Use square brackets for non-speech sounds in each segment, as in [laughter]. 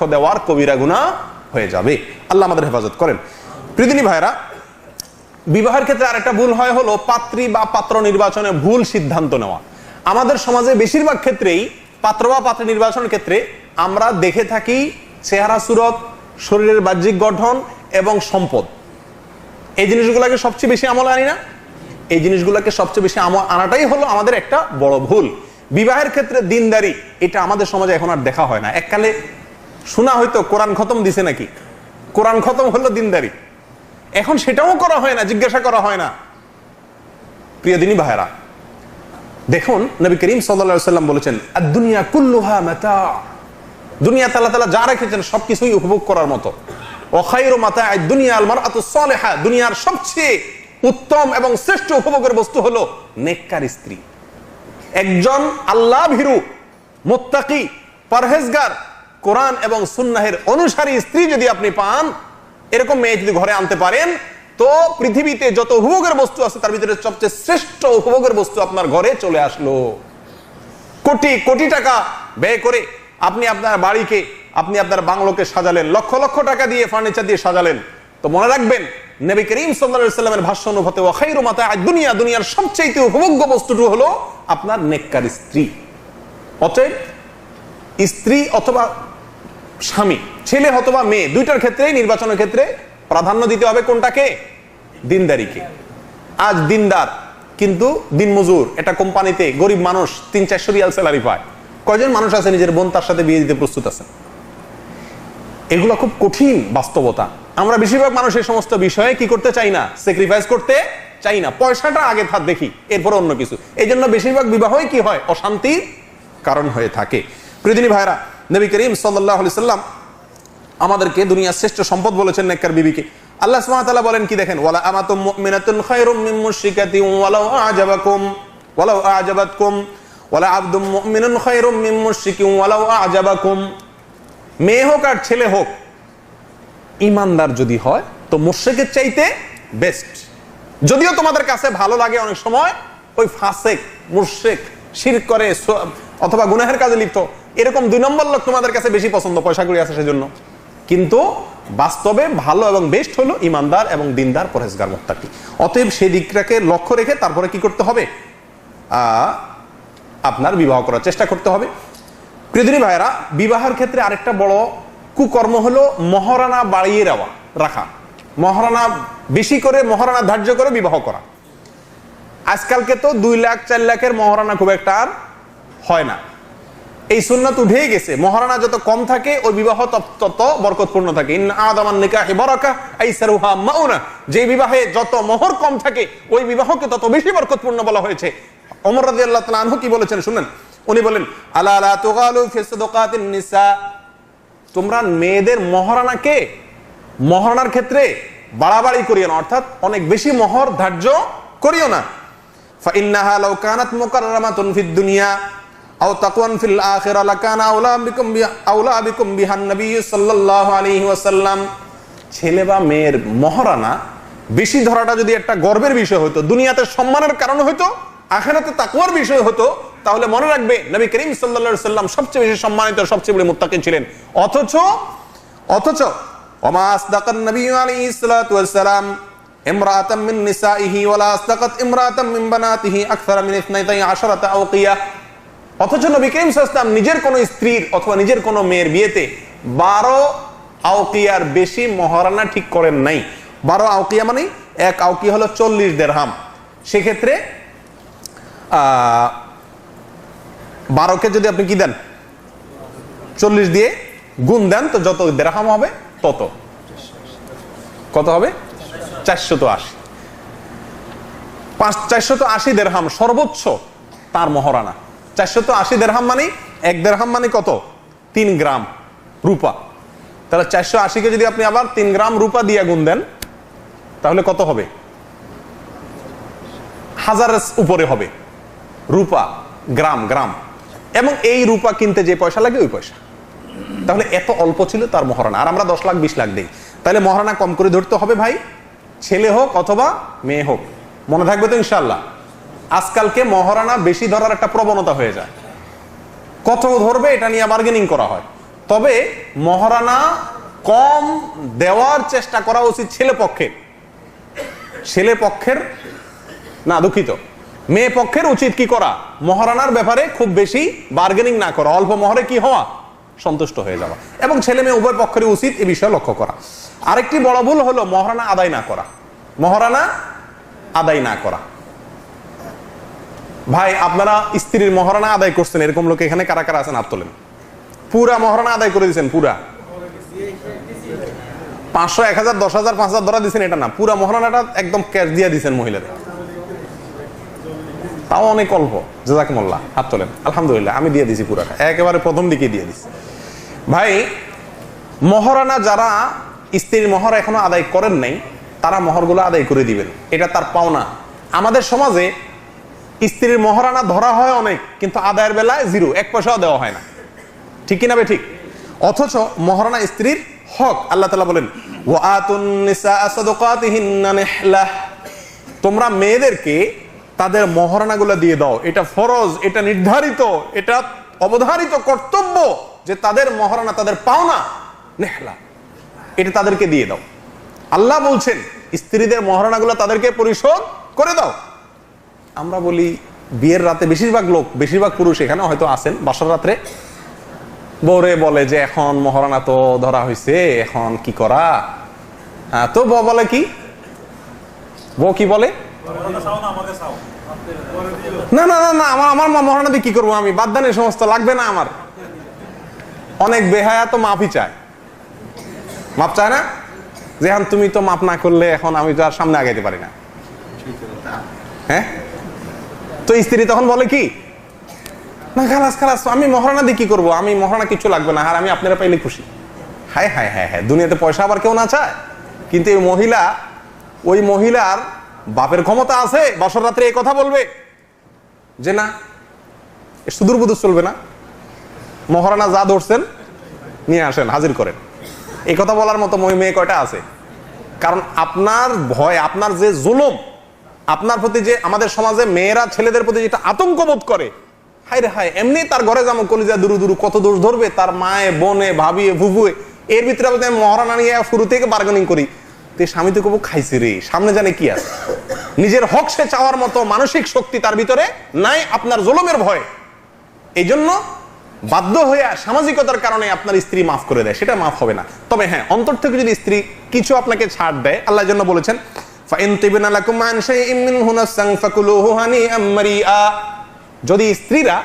সাক্ষ্য দেওয়ার কবিরা গুণা হয়ে যাবে। আল্লাহ আমাদের হেফাজত করেন। পৃথিবী ভাইরা বিবাহের ক্ষেত্রে আরেকটা ভুল হয় হলো পাত্রী বা পাত্র নির্বাচনে ভুল সিদ্ধান্ত নেওয়া। আমাদের সমাজে বেশিরভাগ ক্ষেত্রেই পাত্র বা পাত্র নির্বাচনের ক্ষেত্রে আমরা দেখে থাকি চেহারা সুরত, শরীরের বাহ্যিক গঠন এবং সম্পদ। এই জিনিসগুলোকে সবচেয়ে বেশি আমল আনি না? এই জিনিসগুলোকে সবচেয়ে বেশি আমল আনাটাই হলো আমাদের একটা বড় ভুল। বিবাহের ক্ষেত্রে দিনদারি, এটা আমাদের সমাজে এখন আর দেখা হয় না। এককালে শোনা হয়তো কোরআন খতম দিছে নাকি? কোরআন খতম হলো দিনদারি। এখন সেটাও করা হয় না, জিজ্ঞাসা করা হয় না। প্রিয় দিনী ভাইরা দেখুন, নবী করিম সাল্লাম বলেছেন দুনিয়া কুল্লুহা মেতা। দুনিয়া তালা তালা যা রেখেছেন, সবকিছুই উপভোগ করার মতো। অখাইর মাতা দুনিয়া আলমার আত সলেহা দুনিয়ার সবচেয়ে উত্তম এবং শ্রেষ্ঠ উপভোগের বস্তু হলো নেককার স্ত্রী। একজন আল্লাহ ভীরু, মোত্তাকি, পরহেজগার কোরআন এবং সুন্নাহের অনুসারী স্ত্রী যদি আপনি পান, এরকম মেয়ে যদি ঘরে আনতে পারেন, তো পৃথিবীতে যত উপভোগের বস্তু আছে, তার ভিতরে সবচেয়ে শ্রেষ্ঠ উপভোগের বস্তু আপনার ঘরে চলে আসলো। কোটি কোটি টাকা ব্যয় করে আপনি আপনার বাড়িকে, আপনি আপনার বাংলোকে সাজালেন, লক্ষ লক্ষ টাকা দিয়ে ফার্নিচার দিয়ে সাজালেন। তো মনে রাখবেন, নবী করিম সাল্লা সাল্লামের ভাষ্য অনুভূতে ওয়াখাইরু মাতা দুনিয়া দুনিয়ার সবচেয়ে উপভোগ্য বস্তুটি হলো আপনার নেককার স্ত্রী। অতএব, স্ত্রী অথবা স্বামী, ছেলে অথবা মেয়ে, দুইটার ক্ষেত্রে নির্বাচনের ক্ষেত্রে প্রাধান্য দিতে হবে কোনটাকে? দিনদারিকে। আজ দিনদার, কিন্তু দিনমজুর এটা কোম্পানিতে গরিব মানুষ তিন চারশো রিয়াল স্যালারি পায়। কয়জন মানুষ আছে নিজের বোন তার সাথে বিয়ে দিতে প্রস্তুত আছেন এগুলো খুব কঠিন বাস্তবতা। আমরা বেশিরভাগ মানুষ এই সমস্ত বিষয়ে কি করতে চাই না? স্যাক্রিফাইস করতে চাই না। পয়সাটা আগে থাক দেখি, এরপর অন্য কিছু। এই জন্য বেশিরভাগ বিবাহই কি হয়? অশান্তির কারণ হয়ে থাকে। প্রতিদিনী ভাইরা নবী করিম সাল্লাহ সাল্লাম আমাদেরকে দুনিয়ার শ্রেষ্ঠ সম্পদ বলেছেন নেককার বিবিকে। আল্লাহ সুবহানাহু বলেন, কি দেখেন? ওয়ালা আমাতুম মুমিনাতুন খায়রুম মিন মুশরিকাতিন ওয়ালাউ আ'জাবাকুম, ওয়ালাউ আ'জাবাতকুম, ওয়ালা আবদুম মুমিনুন খায়রুম মিন মুশরিকিন ওয়ালাউ আ'জাবাকুম। মেয়ে হোক আর ছেলে হোক, ইমানদার যদি হয়, তো মুশরিকের চাইতে বেস্ট যদিও তোমাদের কাছে ভালো লাগে অনেক সময় ওই ফাসেক, মুশরিক শিরক করে অথবা গুনাহের কাজে লিপ্ত এরকম দুই নম্বর লোক তোমাদের কাছে বেশি পছন্দ পয়সা করে আছে সেজন্য। কিন্তু বাস্তবে ভালো এবং বেস্ট হলো ইমানদার এবং দিনদার পরেজগার মুক্তাকি অতএব সেই দিকটাকে লক্ষ্য রেখে তারপরে কি করতে হবে? আপনার বিবাহ করার চেষ্টা করতে হবে। প্রিয়দিনী ভাইরা বিবাহের ক্ষেত্রে আরেকটা বড় কুকর্ম হলো মহারানা বাড়িয়ে দেওয়া, রাখা। মহারানা বেশি করে মহারানা ধার্য করে বিবাহ করা। আজকালকে তো দুই লাখ, চার লাখের মহারানা খুব একটা আর হয় না। এই সুন্নাত উঠেই গেছে। মহারানা যত কম থাকে, ওই বিবাহ তত বরকতপূর্ণ থাকে। যে বিবাহে যত মোহর কম থাকে, ওই বিবাহকে তত বেশি বরকতপূর্ণ বলা হয়েছে। অমর রাজি আল্লাহ আনহু কি বলেছেন শুনেন? উনি বলেন আল্লাহ তোমরা মেয়েদের মহারানাকে মহারানার ক্ষেত্রে বাড়াবাড়ি করিও না, অর্থাৎ অনেক বেশি মহর ধার্য করিও না। ফাইন্নাহা লাউ কানাত মুকাররামাতুন ফিদ দুনিয়া। আও তাকওয়ান ফিল আখিরা লাকানা আউলা বিকুম আউলা বিকুম বিহান নবী সাল্লাল্লাহু আলাইহি ওয়াসাল্লাম। ছেলে বা মেয়ের মহারানা, বেশি ধরাটা যদি একটা গর্বের বিষয় হতো, দুনিয়াতে সম্মানের কারণ হতো আখেরাতে তাকুয়ার বিষয় হতো, তাহলে মনে রাখবে নবী করিম সাল্লা সাল্লাম সবচেয়ে বেশি সম্মানিত, সবচেয়ে বড় মোত্তাকি ছিলেন। অথচ অথচ, ওমা আসদাকান নবী আলাইহিস সালাতু ওয়াস সালাম ইমরাতাম মিন নিসাইহি ওয়ালা আসদাকাত ইমরাতাম মিন বানাতিহি আকসার মিন 12 আওকিয়া। অথচ নবী করিম সাল্লাম নিজের কোন স্ত্রীর অথবা নিজের কোন মেয়ের বিয়েতে 12 আওকিয়ার বেশি মহারানা ঠিক করেন নাই। 12 আওকিয়া মানে এক আওকিয়া হলো 40 দিরহাম সেক্ষেত্রে বারোকে যদি আপনি কি দেন? চল্লিশ দিয়ে গুণ দেন, তো যত দেড়হাম হবে, তত। কত হবে? চারশত আশি। পাঁচ, চারশত আশি দেড়হাম সর্বোচ্চ তার মহারানা। চারশত আশি দেড়হাম মানে এক দেড়হাম মানে কত? তিন গ্রাম রূপা। তাহলে চারশো আশিকে যদি আপনি আবার তিন গ্রাম রূপা দিয়ে গুণ দেন, তাহলে কত হবে? হাজারের উপরে হবে। রূপা, গ্রাম গ্রাম। এবং এই রূপা কিনতে যে পয়সা লাগে, ওই পয়সা। তাহলে এত অল্প ছিল তার মহারানা আর আমরা দশ লাখ, বিশ লাখ দিই। তাহলে মহারানা কম করে ধরতে হবে ভাই। ছেলে হোক অথবা মেয়ে হোক। মনে থাকবে তো ইনশাল্লাহ আজকালকে মহারানা বেশি ধরার একটা প্রবণতা হয়ে যায়। কত ধরবে এটা নিয়ে বার্গেনিং করা হয়। তবে মহারানা কম দেওয়ার চেষ্টা করা উচিত ছেলে পক্ষের। ছেলে পক্ষের না, দুঃখিত। মেয়ে পক্ষের উচিত কি করা? মহারানার ব্যাপারে খুব বেশি বার্গেনিং না করা। অল্প মহরে কি হওয়া? সন্তুষ্ট হয়ে যাওয়া। এবং ছেলে মেয়ে উভয় পক্ষের উচিত এ বিষয়ে লক্ষ্য করা। আরেকটি বড় ভুল হলো মহারানা আদায় না করা। মহারানা আদায় না করা। ভাই, আপনারা স্ত্রীর মহারানা আদায় করছেন, এরকম লোক এখানে কারা কারা আছেন? হাত তোলেন। পুরা মহারানা আদায় করে দিয়েছেন, পুরা। পাঁচশো এক হাজার, দশ হাজার, পাঁচ হাজার ধরা দিচ্ছেন এটা না। পুরা মহারানাটা একদম ক্যাশ দিয়ে দিচ্ছেন মহিলাদের। তাও অনেক অল্প। জাজাকুমুল্লাহ, হাত তোলেন। আলহামদুলিল্লাহ, আমি দিয়ে দিছি পুরাটা। একেবারে প্রথম দিকে দিয়ে দিছি ভাই মহারানা যারা স্ত্রীর মহর এখনও আদায় করেন নাই, তারা মহরগুলো আদায় করে দিবেন। এটা তার পাওনা। আমাদের সমাজে স্ত্রীর মহারানা ধরা হয় অনেক, কিন্তু আদায়ের বেলায় জিরো, এক পয়সাও দেওয়া হয় না। ঠিক কিনা বে ঠিক? অথচ মহারানা স্ত্রীর হক, আল্লাহ তালা বলেন নিসা তোমরা মেয়েদেরকে তাদের মহারানাগুলো দিয়ে দাও। এটা ফরজ, এটা নির্ধারিত, এটা অবধারিত কর্তব্য যে তাদের মহারানা, তাদের পাওনা নেহলা। এটা তাদেরকে দিয়ে দাও। আল্লাহ বলছেন, স্ত্রীদের মহারানাগুলো তাদেরকে পরিশোধ করে দাও। আমরা বলি বিয়ের রাতে বেশিরভাগ লোক বেশিরভাগ পুরুষ এখানে হয়তো আছেন। বাসার রাত্রে বৌরে বলে যে এখন মহারানা তো ধরা হয়েছে এখন কি করা? হ্যাঁ, তো বউ বলে কি? বউ কি বলে? না না না না আমার আমার মহারানা দিয়ে কি করব আমি? বাদ দেন এই সমস্ত লাগবে না আমার। অনেক বেহায়া তো মাফই চায়। মাপ চায় না? যে এখন তুমি তো মাপ না করলে এখন আমি তো আর সামনে আগাইতে পারি না। হ্যাঁ? তো স্ত্রী তখন বলে কি, না, খালাস খালাস, আমি মহারানা দিয়ে কি করব? আমি মহারানা কিছু লাগবে না, আর আমি আপনারা পাইলে খুশি। হায় হায় হায় হ্যাঁ দুনিয়াতে পয়সা আবার কেউ না চায়। কিন্তু এই মহিলা, ওই মহিলার বাপের ক্ষমতা আছে বছর রাত্রে এই কথা বলবে যে, না সুদূর বুদূর চলবে না। মহারানা যা ধরছেন, নিয়ে আসেন, হাজির করেন। এই কথা বলার মতো মেয়ে কয়টা আছে? কারণ আপনার ভয়, আপনার যে জুলুম আপনার প্রতি যে আমাদের সমাজে মেয়েরা ছেলেদের প্রতি যেটা আতঙ্ক বোধ করে, হায় রে হায়, এমনি তার ঘরে যেমন কলিজা দুরু দুরু, কত দোষ ধরবে, তার মায়ে, বোনে, ভাবিয়ে ভুবুয়ে এর ভিতরে আমি মহারানা নিয়ে শুরু থেকে বার্গেনিং করি, তে স্বামী তো কবু খাইছে রে, সামনে জানে কি আছে। নিজের হক সে চাওয়ার মতো মানসিক শক্তি তার ভিতরে নাই, আপনার জুলুমের ভয়। এই জন্য বাধ্য হয়ে সামাজিকতার কারণে আপনার স্ত্রী মাফ করে দেয়, সেটা মাফ হবে না। তবে হ্যাঁ অন্তর থেকে যদি স্ত্রী কিছু আপনাকে ছাড় দেয় আল্লাহর জন্য বলেছেন যদি স্ত্রীরা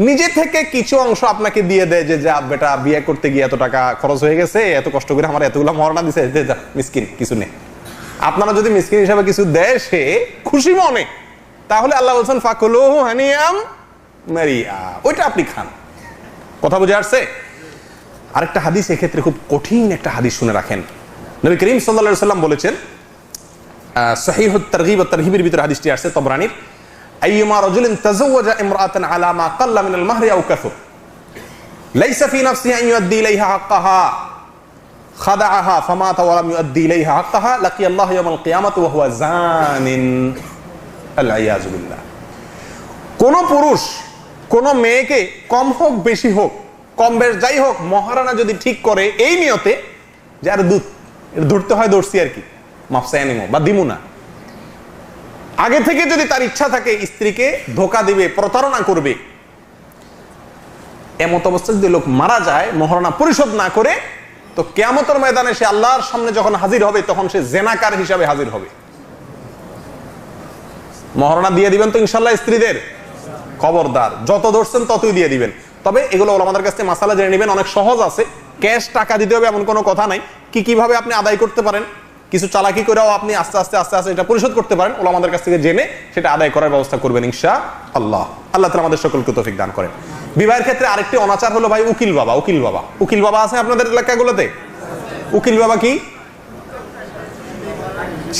নিজে থেকে কিছু অংশ আপনাকে দিয়ে দেয় যে যা বেটা, বিয়ে করতে গিয়ে এত টাকা খরচ হয়ে গেছে, এত কষ্ট করে আমার এতগুলো মরনা দিছে মিসকিন, কিছু নেই। আপনারা যদি মিসকিন হিসাবে কিছু দেয়, সে খুশি মনে। তাহলে আল্লাহ বলছেন ফাকুলো মারিয়া। ওইটা আপনি খান। কথা বুঝে আসছে? আরেকটা হাদিস এক্ষেত্রে খুব কঠিন একটা হাদিস শুনে রাখেন। নবী করিম সাল্লা সাল্লাম বলেছেন সহিহ তারগিব ও তারহিবের ভিতরে হাদিসটি আসছে, তবরানির। আইয়ুমা রাজুলিন তাজাওয়াজা ইমরাআতান আলা মা কাল্লা মিনাল মাহরি আও কাসুর। লাইসা ফি নাফসিহি আন ইউদ্দি ইলাইহা হাক্কাহা। খাদাআহা ফামাত ওয়া লাম ইউদ্দি ইলাইহা হাক্কাহা। লাকিয়া আল্লাহ ইয়াউমাল কিয়ামাতি ওয়া হুয়া জানিন। আল ইয়াযু বিল্লাহ। কোন পুরুষ, কোন মেয়েকে কম হোক, বেশি হোক, কম বেশ যাই হোক, মহারানা যদি ঠিক করে এই নিয়তে যে, আর দুধ ধরতে হয় ধরছি আর কি। মাফসায় নিমো বা দিমু না। আগে থেকে যদি তার ইচ্ছা থাকে, স্ত্রীকে ধোকা দিবে, প্রতারণা করবে, এমত অবস্থায় যদি লোক মারা যায়, মহারণা পরিশোধ না করে, তো কেয়ামতের ময়দানে সে আল্লাহর সামনে যখন হাজির হবে, তখন সে জেনাকার হিসাবে হাজির হবে। মহারণা দিয়ে দিবেন তো ইনশাল্লাহ স্ত্রীদের? খবরদার, যত ধরছেন ততই দিয়ে দিবেন। তবে এগুলো আমাদের কাছে মাসালা জেনে নেবেন, অনেক সহজ আছে। ক্যাশ টাকা দিতে হবে এমন কোনো কথা নাই। কি কীভাবে আপনি আদায় করতে পারেন? কিছু চালাকি করেও আপনি আস্তে আস্তে আস্তে আস্তে এটা পরিশোধ করতে পারেন। ওলা আমাদের কাছ থেকে জেনে সেটা আদায় করার ব্যবস্থা করবেন ইনশা আল্লাহ আল্লাহ তালা আমাদের সকলকে তৌফিক দান করেন। বিবাহের ক্ষেত্রে আরেকটি অনাচার হলো ভাই উকিল বাবা উকিল বাবা। উকিল বাবা আছে আপনাদের এলাকাগুলোতে? উকিল বাবা কি?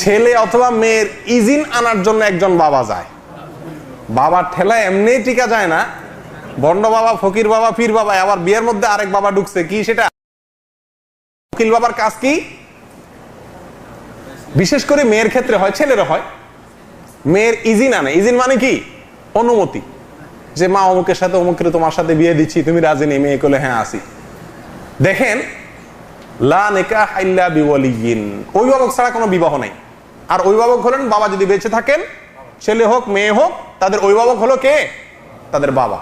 ছেলে অথবা মেয়ের ইজিন আনার জন্য একজন বাবা যায়। বাবার ঠেলা এমনি টিকা যায় না। বন্ড বাবা, ফকির বাবা, পীর বাবা, আবার বিয়ের মধ্যে আরেক বাবা ঢুকছে। কি সেটা? উকিল বাবার কাজ কি? বিশেষ করে মেয়ের ক্ষেত্রে হয়, ছেলেরও হয়। মেয়ের ইজিন আনে ইজিন মানে কি? অনুমতি। যে মা অমুকের সাথে অমুকের তোমার সাথে বিয়ে দিচ্ছি, তুমি রাজি নেই, মেয়ে করলে হ্যাঁ আসি। দেখেন, লা নিকাহ ইল্লা বিওয়ালিয়িন অভিভাবক ছাড়া কোনো বিবাহ নাই। আর অভিভাবক হলেন বাবা যদি বেঁচে থাকেন, ছেলে হোক, মেয়ে হোক, তাদের অভিভাবক হলো কে? তাদের বাবা।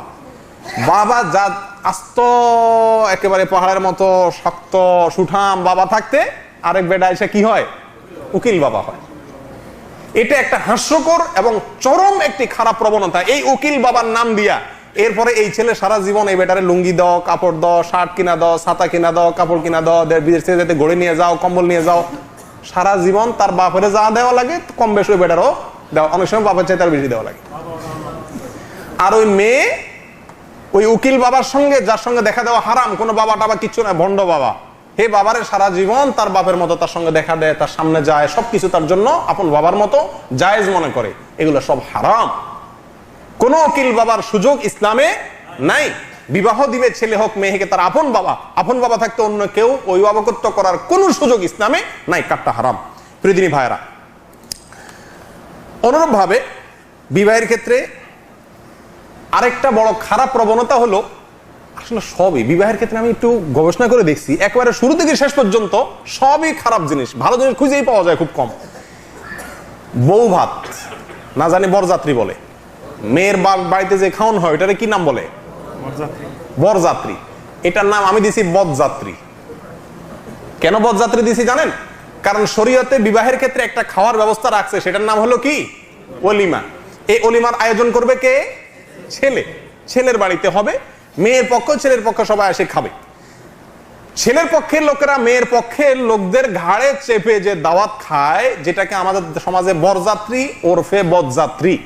বাবা যা আস্ত, একেবারে পাহাড়ের মতো, শক্ত, সুঠাম বাবা থাকতে আরেক বেটা এসে কি হয়? উকিল বাবা হয়। এটা একটা হাস্যকর এবং চরম একটি খারাপ প্রবণতা। এই উকিল বাবার নাম দিয়া এরপরে এই ছেলে সারা জীবন এই বেটারে লুঙ্গি দাও, কাপড় দাও, শার্ট কিনা দাও, ছাতা কিনা দাও, কাপড় কিনা দাও বিদেশ থেকে যেতে গড়ে নিয়ে যাও, কম্বল নিয়ে যাও। সারা জীবন তার বাপের যা দেওয়া লাগে, কম বেশি ওই বেটারও দেওয়া অনেক সময় বাপের চাইতে আর বেশি দেওয়া লাগে। আর ওই মেয়ে, ওই উকিল বাবার সঙ্গে, যার সঙ্গে দেখা দেওয়া হারাম, কোনো বাবা টাবা কিচ্ছু না, ভণ্ড বাবা। হে বাবারে, সারা জীবন তার বাপের মতো তার সঙ্গে দেখা দেয়, তার সামনে যায়, সবকিছু তার জন্য আপন বাবার মতো জায়েজ মনে করে। এগুলো সব হারাম। কোন উকিল বাবার সুযোগ ইসলামে নাই। বিবাহ দিবে ছেলে হোক মেয়েকে তার আপন বাবা। আপন বাবা থাকতে অন্য কেউ অভিভাবকত্ব করার কোন সুযোগ ইসলামে নাই, কাটটা হারাম। প্রিয়দিনী ভাইরা অনুরূপ ভাবে বিবাহের ক্ষেত্রে আরেকটা বড় খারাপ প্রবণতা হলো আসলে সবই। বিবাহের ক্ষেত্রে আমি একটু গবেষণা করে দেখছি একেবারে শুরু থেকে শেষ পর্যন্ত সবই খারাপ জিনিস। ভালো জিনিস খুঁজেই পাওয়া যায় খুব কম। বউ ভাত না জানি বরযাত্রী বলে। মেয়ের বাড়িতে যে খাওয়ান হয় এটারে কি নাম বলে? বরযাত্রী। এটার নাম আমি দিছি বদযাত্রী। কেন বদযাত্রী দিছি জানেন? কারণ শরীয়তে বিবাহের ক্ষেত্রে একটা খাওয়ার ব্যবস্থা রাখছে সেটার নাম হলো কি? অলিমা এই অলিমার আয়োজন করবে কে? ছেলে। ছেলের বাড়িতে হবে। মেয়ের পক্ষ, ছেলের পক্ষ, সবাই এসে খাবে। ছেলের পক্ষের লোকেরা মেয়ের পক্ষের লোকদের ঘাড়ে চেপে যে দাওয়াত খায়, যেটাকে আমাদের সমাজে বরযাত্রী, ওরফে বদযাত্রী।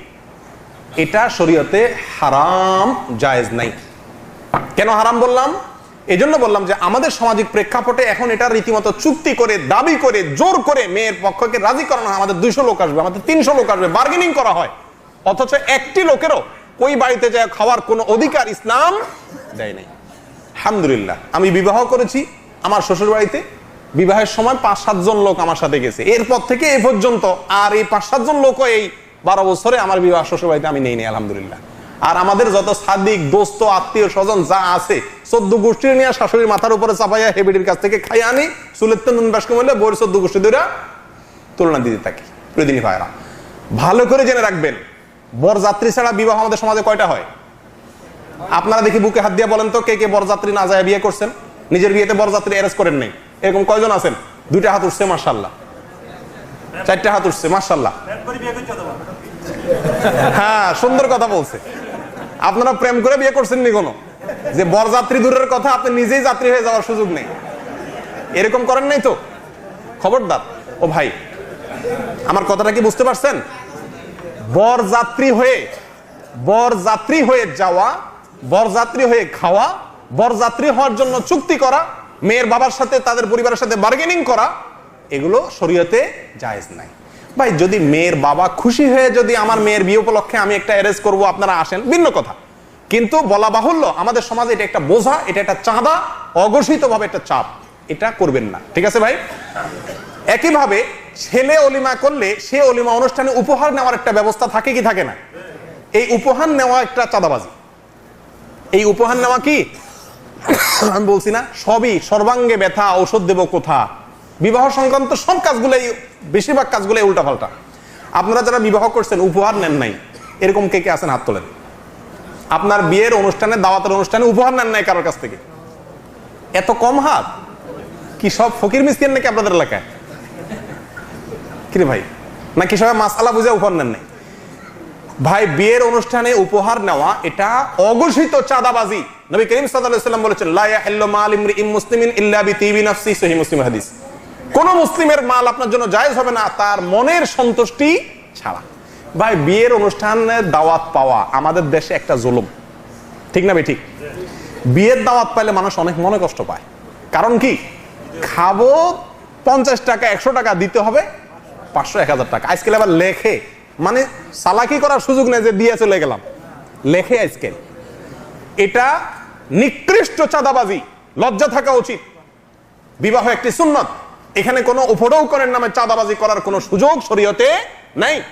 এটা শরীয়তে হারাম জায়েজ নাই। কেন হারাম বললাম? এই জন্য বললাম যে আমাদের সামাজিক প্রেক্ষাপটে এখন এটা রীতিমতো চুক্তি করে, দাবি করে, জোর করে মেয়ের পক্ষকে রাজি করানো হয়। আমাদের দুইশো লোক আসবে, আমাদের তিনশো লোক আসবে বার্গেনিং করা হয়। অথচ একটি লোকেরও ওই বাড়িতে যায় খাওয়ার কোনো অধিকার ইসলাম দেয় নাই। আলহামদুলিল্লাহ, আমি বিবাহ করেছি আমার শ্বশুর বাড়িতে বিবাহের সময় পাঁচ সাতজন লোক আমার সাথে গেছে। এরপর থেকে এ পর্যন্ত আর এই পাঁচ সাতজন লোকও এই বারো বছরে আমার বিবাহ শ্বশুর বাড়িতে আমি নেই নি আলহামদুলিল্লাহ। আর আমাদের যত সাদিক, দোস্ত, আত্মীয়, স্বজন যা আছে, চোদ্দ গোষ্ঠী নিয়ে শাশুড়ির মাথার উপরে চাপাইয়া হেবিডির কাছ থেকে খাই আনি, চুলের তেন বাসকে বললে বইয়ের চোদ্দ গোষ্ঠী দূরা তুলনা দিতে থাকি। প্রতিদিনই ভাইরা ভালো করে জেনে রাখবেন বরযাত্রী ছাড়া বিবাহ আমাদের সমাজে কয়টা হয়? আপনারা দেখি বুকে হাত দিয়ে বলেন তো, কে কে বরযাত্রী না যায় বিয়ে করছেন? নিজের বিয়েতে বরযাত্রী অ্যারেঞ্জ করেন নাই। এরকম কয়জন আছেন? দুইটা হাত উঠছে মার্শাল্লাহ চারটা হাত উঠছে মার্শাল্লাহ হ্যাঁ সুন্দর কথা বলছে। আপনারা প্রেম করে বিয়ে করছেন নি কোনো? যে বরযাত্রী দূরের কথা, আপনি নিজেই যাত্রী হয়ে যাওয়ার সুযোগ নেই। এরকম করেন নাই তো? খবরদার। ও ভাই, আমার কথাটা কি বুঝতে পারছেন? বরযাত্রী হয়ে বরযাত্রী হয়ে যাওয়া, বরযাত্রী হয়ে খাওয়া, বরযাত্রী হওয়ার জন্য চুক্তি করা, মেয়ের বাবার সাথে, তাদের পরিবারের সাথে বার্গেনিং করা, এগুলো শরীয়তে জায়েজ নাই। ভাই, যদি মেয়ের বাবা খুশি হয়ে যদি আমার মেয়ের বিয়ে উপলক্ষে আমি একটা অ্যারেঞ্জ করব, আপনারা আসেন, ভিন্ন কথা। কিন্তু বলা বাহুল্য, আমাদের সমাজে এটা একটা বোঝা, এটা একটা চাঁদা, অঘোষিতভাবে একটা চাপ। এটা করবেন না। ঠিক আছে ভাই? একইভাবে ছেলে অলিমা করলে সে অলিমা অনুষ্ঠানে উপহার নেওয়ার একটা ব্যবস্থা থাকে কি থাকে না? এই উপহার নেওয়া একটা চাঁদাবাজি। এই উপহার নেওয়া কি? আমি বলছি না, সবই সর্বাঙ্গে ব্যথা, ঔষধ দেব কোথা? বিবাহ সংক্রান্ত সব কাজগুলোই, বেশিরভাগ গুলোই উল্টাপাল্টা। আপনারা যারা বিবাহ করছেন, উপহার নেন নাই, এরকম কে কে আছেন হাত তোলেন? আপনার বিয়ের অনুষ্ঠানে, দাওয়াতের অনুষ্ঠানে উপহার নেন নাই কারোর কাছ থেকে? এত কম হাত? কি সব ফকির মিসকিন নাকি আপনাদের এলাকায়? কিরে ভাই? নাকি সবাই মাসালা বুঝে উপহার নেন নাই? ভাই, বিয়ের অনুষ্ঠানে উপহার নেওয়া এটা অঘোষিত চাঁদাবাজি। নবী করিম সাল্লাম বলেছেন মুসলিমিন ইল্লা বিতিবি নাফসি সহিহ মুসলিম হাদিস। কোন মুসলিমের মাল আপনার জন্য জায়েজ হবে না, তার মনের সন্তুষ্টি ছাড়া। ভাই, বিয়ের অনুষ্ঠানে দাওয়াত পাওয়া আমাদের দেশে একটা জুলুম। ঠিক না ভাই, ঠিক? বিয়ের দাওয়াত পাইলে মানুষ অনেক মনে কষ্ট পায়। কারণ কি? খাব পঞ্চাশ টাকা, একশো টাকা দিতে হবে পাঁচশো, এক হাজার টাকা। আজকাল আবার লেখে। মানে সালাকি করার সুযোগ নেই যে দিয়ে চলে গেলাম। লেখে আজকাল এটা নিকৃষ্ট চাঁদাবাজি। লজ্জা থাকা উচিত। বিবাহ একটি সুন্নত। এখানে কোনো উপঢৌকনের নামে চাঁদাবাজি করার কোনো সুযোগ শরীয়তে নাই।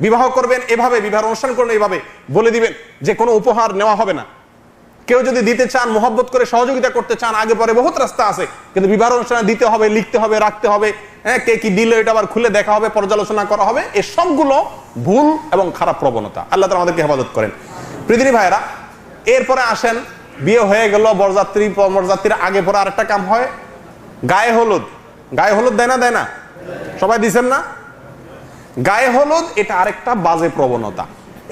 বিবাহ করবেন এভাবে, বিবাহ অনুষ্ঠান করবেন এভাবে। বলে দিবেন যে কোনো উপহার নেওয়া হবে না। কেউ যদি দিতে চান, মোহব্বত করে সহযোগিতা করতে চান, আগে পরে বহুত রাস্তা আছে। কিন্তু বিবাহ অনুষ্ঠানে দিতে হবে, লিখতে হবে, রাখতে হবে। হ্যাঁ কে কি দিল এটা আবার খুলে দেখা হবে, পর্যালোচনা করা হবে। এই সবগুলো ভুল এবং খারাপ প্রবণতা। আল্লাহ তালা আমাদেরকে হেফাজত করেন। পৃথিবী ভাইরা এরপরে আসেন, বিয়ে হয়ে গেল, বরযাত্রী, বরযাত্রীর আগে পরে আরেকটা কাম হয়। গায়ে হলুদ। গায়ে হলুদ দেয় না দেয় না? সবাই দিচ্ছেন না? গায়ে হলুদ, এটা আরেকটা বাজে প্রবণতা।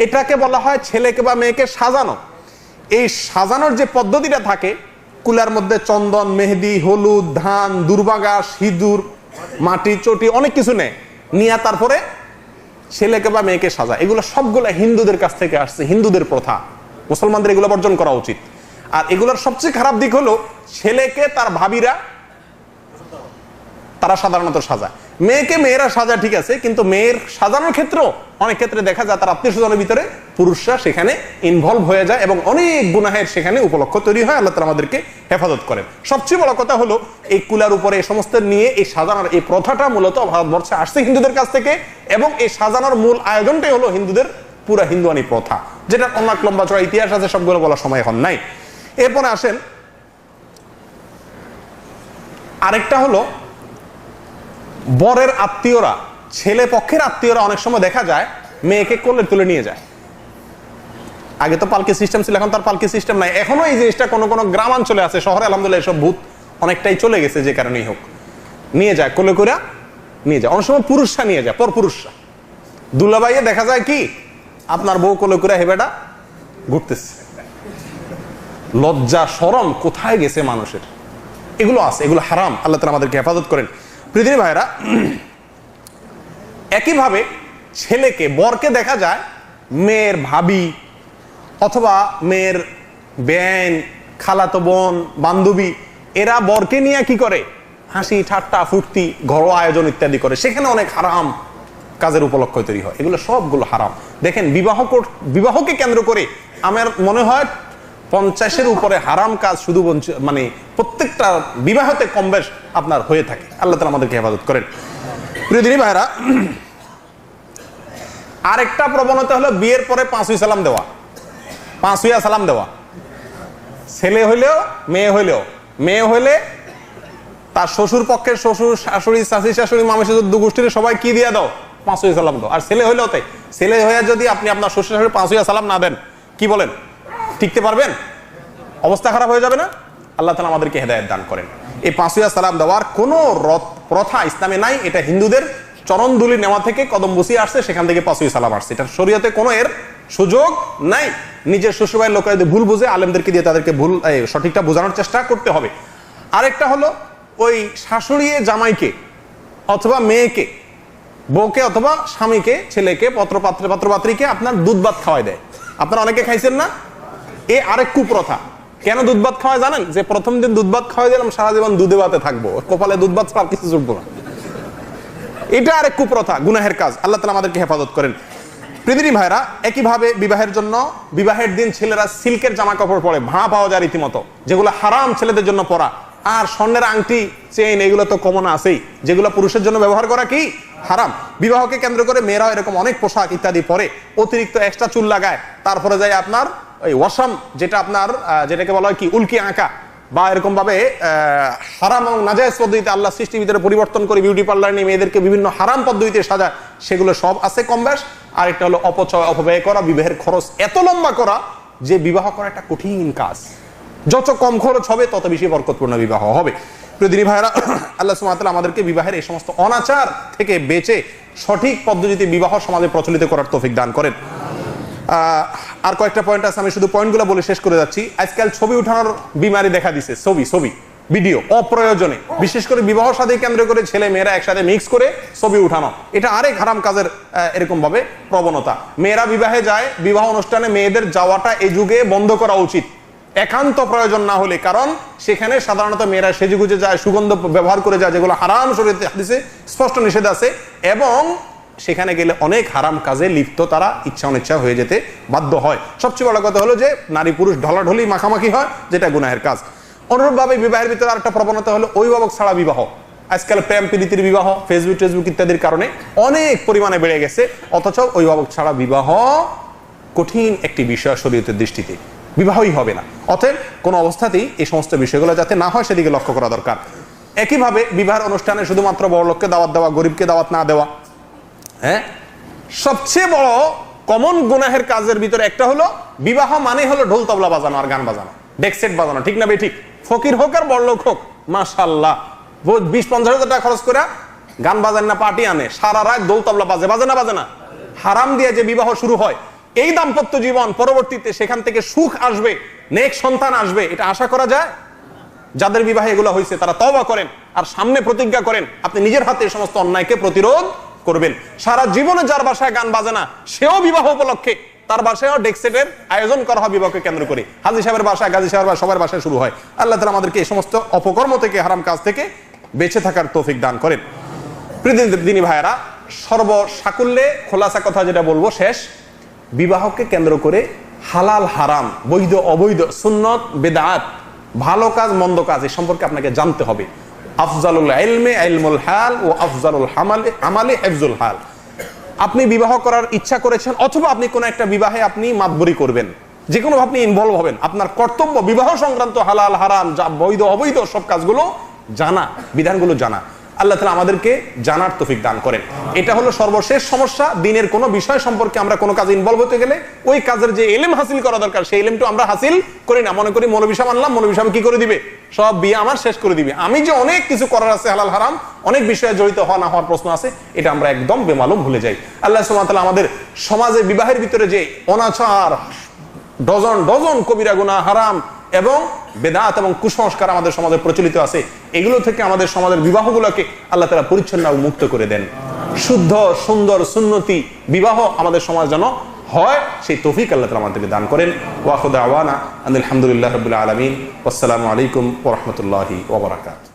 এটাকে বলা হয় ছেলেকে বা মেয়েকে সাজানো। এই সাজানোর যে পদ্ধতিটা থাকে, কুলার মধ্যে চন্দন, মেহেদি, হলুদ, ধান দুর্বাগা সিঁদুর মাটি, চটি, অনেক কিছু নেয়। নিয়ে তারপরে ছেলেকে বা মেয়েকে সাজা এগুলো সবগুলো হিন্দুদের কাছ থেকে আসছে, হিন্দুদের প্রথা। মুসলমানদের এগুলো বর্জন করা উচিত। আর এগুলোর সবচেয়ে খারাপ দিক হলো, ছেলেকে তার ভাবিরা তারা সাধারণত সাজায়। মেয়েকে মেয়েরা সাজা ঠিক আছে, কিন্তু মেয়ের সাজানোর ক্ষেত্রেও অনেক ক্ষেত্রে দেখা যায় তার আত্মীয় স্বজনের ভিতরে পুরুষরা সেখানে ইনভলভ হয়ে যায় এবং অনেক গুনাহের সেখানে উপলক্ষ তৈরি হয়, আল্লাহ তালা আমাদেরকে হেফাজত করেন। সবচেয়ে বড় কথা হলো, এই কুলার উপরে এই সমস্ত নিয়ে এই সাজানোর এই প্রথাটা মূলত ভারতবর্ষে আসছে হিন্দুদের কাছ থেকে এবং এই সাজানোর মূল আয়োজনটাই হলো হিন্দুদের পুরা হিন্দুয়ানি প্রথা যেটা অনেক লম্বা চড়া ইতিহাস আছে, সবগুলো বলার সময় এখন নাই। এরপরে আসেন, আরেকটা হলো, বরের আত্মীয়রা, ছেলে পক্ষের আত্মীয়রা অনেক সময় দেখা যায়, মেয়েকে কোলে তুলে নিয়ে যায়। আগে তো পালকি সিস্টেম ছিল, এখন তার পালকি সিস্টেম নাই। এখনও এই জিনিসটা কোনো কোনো গ্রামাঞ্চলে আছে, শহরে আলহামদুলিল্লাহ এসব ভূত অনেকটাই চলে গেছে যে কারণেই হোক। নিয়ে যায়, কোলে করে নিয়ে যায়। অনেক সময় পুরুষরা নিয়ে যায়, পর পুরুষরা। দুলাবাইয়ে দেখা যায় কি, আপনার বউ কোলে করে হেবেটা ঘুরতেছে। লজ্জা সরম কোথায় গেছে মানুষের? এগুলো আছে, এগুলো হারাম, আল্লাহ তালা আমাদেরকে হেফাজত করেন। পৃথিবী ভাইরা একইভাবে ছেলেকে, বরকে দেখা যায়, মেয়ের ভাবি অথবা মেয়ের বেন খালাতো বোন, বান্ধবী, এরা বরকে নিয়ে কি করে? হাসি, ঠাট্টা, ফুর্তি, ঘরোয়া আয়োজন ইত্যাদি করে। সেখানে অনেক হারাম কাজের উপলক্ষ তৈরি হয়। এগুলো সবগুলো হারাম। দেখেন, বিবাহ বিবাহকে কেন্দ্র করে আমার মনে হয় পঞ্চাশের উপরে হারাম কাজ শুধু মানে প্রত্যেকটা বিবাহতে কম বেশ আপনার হয়ে থাকে। আল্লাহ তালা আমাদেরকে হেফাজত করেন। প্রিয় দিনী ভাইরা আরেকটা প্রবণতা হলো বিয়ের পরে পাঁচই সালাম দেওয়া। পাঁচুইয়া সালাম দেওয়া। ছেলে হইলেও, মেয়ে হইলেও। মেয়ে হইলে তার শ্বশুর পক্ষের শ্বশুর, শাশুড়ি শাশুড়ি শাশুড়ি, মামি, শ্বশুর, দু গোষ্ঠীর সবাই কি দিয়ে দাও? পাঁচ হইয়া সালাম দাও। আর ছেলে হইলেও তাই। ছেলে হয়ে যদি আপনি আপনার শ্বশুর, শাশুড়ি পাঁচুইয়া সালাম না দেন, কি বলেন? টিকতে পারবেন? অবস্থা খারাপ হয়ে যাবে না? আল্লাহ তালা আমাদেরকে হেদায়ত দান করেন। এই পাঁচুইয়া সালাম দেওয়ার কোনো রথ- প্রথা ইসলামে নাই। এটা হিন্দুদের চরণদুলি নেওয়া থেকে কদম বসিয়ে আসছে, সেখান থেকে পাঁচুই সালাম আসছে। এটা শরীয়তে কোনো এর সুযোগ নাই। নিজের শ্বশুরবাড়ির লোকেরা যদি ভুল বুঝে, আলেমদেরকে দিয়ে তাদেরকে ভুল সঠিকটা বোঝানোর চেষ্টা করতে হবে। আরেকটা হলো ওই শাশুড়ি জামাইকে অথবা মেয়েকে, বউকে অথবা স্বামীকে, ছেলেকে, পত্রপাত্র, পাত্রপাত্রীকে আপনার দুধ ভাত খাওয়াই দেয়। আপনারা অনেকে খাইছেন না? এ আরেক কুপ্রথা। কেন দুধ ভাত খাওয়ায় জানেন? যে প্রথম দিন দুধ ভাত খাওয়াই দিলাম, সারা জীবন দুধে ভাতে থাকব। কপালে দুধ ভাত ছাড়া কিছু জুটবো না। এটা আরেক কুপ্রথা, গুনাহের কাজ। আল্লাহ তালা আমাদেরকে হেফাজত করেন। পৃথিবী ভাইরা, একইভাবে বিবাহের জন্য, বিবাহের দিন ছেলেরা সিল্কের জামা কাপড় পরে ভাঁ পাওয়া যায় রীতিমতো, যেগুলো হারাম ছেলেদের জন্য পরা। আর স্বর্ণের আংটি, চেইন, এগুলো তো কমন আছেই। যেগুলো পুরুষের জন্য ব্যবহার করা কি? হারাম। বিবাহকে কেন্দ্র করে মেয়েরাও এরকম অনেক পোশাক ইত্যাদি পরে, অতিরিক্ত এক্সট্রা চুল লাগায়। তারপরে যায় আপনার ওই ওয়াসাম, যেটা আপনার যেটাকে বলা হয় কি? উল্কি আঁকা। বা এরকম ভাবে হারাম এবং নাজায়জ পদ্ধতিতে আল্লাহ সৃষ্টির ভিতরে পরিবর্তন করে বিউটি পার্লার নিয়ে মেয়েদেরকে বিভিন্ন হারাম পদ্ধতিতে সাজায়, সেগুলো সব আছে কম বেশ। আর একটা হলো অপচয়, অপব্যয় করা, বিবাহের খরচ এত লম্বা করা যে বিবাহ করা একটা কঠিন কাজ। যত কম খরচ হবে, তত বেশি বরকতপূর্ণ বিবাহ হবে। প্রতিদিনী ভাইরা [clears throat] আল্লাহ সুমাতাল আমাদেরকে বিবাহের এই সমস্ত অনাচার থেকে বেঁচে সঠিক পদ্ধতিতে বিবাহ সমাজে প্রচলিত করার তৌফিক দান করেন। আর কয়েকটা পয়েন্ট আছে আমি শুধু পয়েন্টগুলো বলে শেষ করে যাচ্ছি। আজকাল ছবি উঠানোর বিমারি দেখা দিছে ছবি ছবি ভিডিও অপ্রয়োজনে। বিশেষ করে বিবাহ সাথে কেন্দ্র করে ছেলে মেয়েরা একসাথে মিক্স করে ছবি উঠানো। এটা আরেক হারাম কাজের আহ, এরকম ভাবে প্রবণতা। মেয়েরা বিবাহে যায় বিবাহ অনুষ্ঠানে মেয়েদের যাওয়াটা এই যুগে বন্ধ করা উচিত। একান্ত প্রয়োজন না হলে কারণ সেখানে সাধারণত মেয়েরা সেজেগুজে যায় সুগন্ধ ব্যবহার করে যায় যেগুলো হারাম শরীরে হাদিসে স্পষ্ট নিষেধ আছে। এবং সেখানে গেলে অনেক হারাম কাজে লিপ্ত তারা ইচ্ছা অনিচ্ছা হয়ে যেতে বাধ্য হয়। সবচেয়ে বড় কথা হলো যে নারী পুরুষ ঢলাঢলি মাখামাখি হয়, যেটা গুনাহের কাজ। অনুরূপভাবে বিবাহের ভিতরে আরেকটা প্রবণতা হলো অভিভাবক ছাড়া বিবাহ। আজকাল প্রেম প্রীতির বিবাহ ফেসবুক টেসবুক ইত্যাদির কারণে অনেক পরিমাণে বেড়ে গেছে, অথচ অভিভাবক ছাড়া বিবাহ কঠিন একটি বিষয় শরীয়তের দৃষ্টিতে। বিবাহই হবে না। অতএব কোনো অবস্থাতেই এই সমস্ত বিষয়গুলো যাতে না হয় সেদিকে লক্ষ্য করা দরকার। একইভাবে বিবাহের অনুষ্ঠানে শুধুমাত্র বড় লোককে দাওয়াত দেওয়া, গরিবকে দাওয়াত না দেওয়া হ্যাঁ? সবচেয়ে বড় কমন গুনাহের কাজের ভিতরে একটা হলো, বিবাহ মানে হলো ঢোল তবলা বাজানো আর গান বাজানো ডেকসেট বাজানো, ঠিক না বে ঠিক। ফকির হোক আর বড়লোক হোক মাশাল্লাহ বিশ, পঞ্চাশ হাজার টাকা খরচ করে গান বাজান না, পার্টি আনে, সারা রাত দোল তবলা বাজে বাজে না বাজে না? হারাম দিয়ে যে বিবাহ শুরু হয়, এই দাম্পত্য জীবন পরবর্তীতে সেখান থেকে সুখ আসবে, নেক সন্তান আসবে, এটা আশা করা যায়? যাদের বিবাহে এগুলো হয়েছে তারা তবা করেন, আর সামনে প্রতিজ্ঞা করেন, আপনি নিজের হাতে সমস্ত অন্যায়কে প্রতিরোধ করবেন। সারা জীবনে যার বাসায় গান বাজে না, সেও বিবাহ উপলক্ষে তার বাসায়ও ডেকসেটের আয়োজন করা হয় বিবাহকে কেন্দ্র করে। হাজি সাহেবের বাসায়, গাজী সাহেবের বাসায়, সবার বাসায় শুরু হয়। আল্লাহ তালা আমাদেরকে এই সমস্ত অপকর্ম থেকে, হারাম কাজ থেকে বেঁচে থাকার তৌফিক দান করেন। দিনী ভাইয়েরা, সর্বসাকুল্যে খোলাসা কথা যেটা বলব শেষ। বিবাহকে কেন্দ্র করে হালাল হারাম, বৈধ অবৈধ, সুন্নত, বেদাত, ভালো কাজ, মন্দ কাজ এ সম্পর্কে আপনাকে জানতে হবে। আফজালুল ইলমে, ইলমুল হাল ও আফজালুল হামালে আমালে হেফজুল হাল। আপনি বিবাহ করার ইচ্ছা করেছেন অথবা আপনি কোন একটা বিবাহে আপনি মাতবরি করবেন। যে কোনো আপনি ইনভলভ হবেন। আপনার কর্তব্য বিবাহ সংক্রান্ত হালাল, হারাম, যা বৈধ, অবৈধ সব কাজগুলো জানা, বিধানগুলো জানা। আল্লাহ তালা আমাদেরকে জানার তফিক দান করেন। এটা হলো সর্বশেষ সমস্যা। দিনের কোনো বিষয় সম্পর্কে আমরা কোনো কাজে ইনভলভ হতে গেলে ওই কাজের যে এলেম হাসিল করা দরকার, সেই এলেমটা আমরা হাসিল করি না। মনে করি মৌলবিশাম আনলাম মৌলবিশাম কি করে দিবে? সব বিয়ে আমার শেষ করে দিবে। আমি যে অনেক কিছু করার আছে হালাল হারাম, অনেক বিষয়ে জড়িত হওয়া না হওয়ার প্রশ্ন আছে, এটা আমরা একদম বেমালুম ভুলে যাই। আল্লাহ সুমাতাল আমাদের সমাজে বিবাহের ভিতরে যে অনাচার, ডজন ডজন কবিরা গুণা হারাম এবং বেদাত এবং কুসংস্কার আমাদের সমাজে প্রচলিত আছে। এগুলো থেকে আমাদের সমাজের বিবাহগুলোকে আল্লাহ তালা পরিচ্ছন্ন মুক্ত করে দেন। শুদ্ধ, সুন্দর, সুন্নতি বিবাহ আমাদের সমাজ যেন হয়, সেই তফিক আল্লাহ তালা আমাদেরকে দান করেন। ওয়াহুদ আওয়ানা আলহামদুলিল্লাহ রবুল্লা আলমিন। আসসালামু আলাইকুম ওরহমতুল্লাহি ওবরাকাত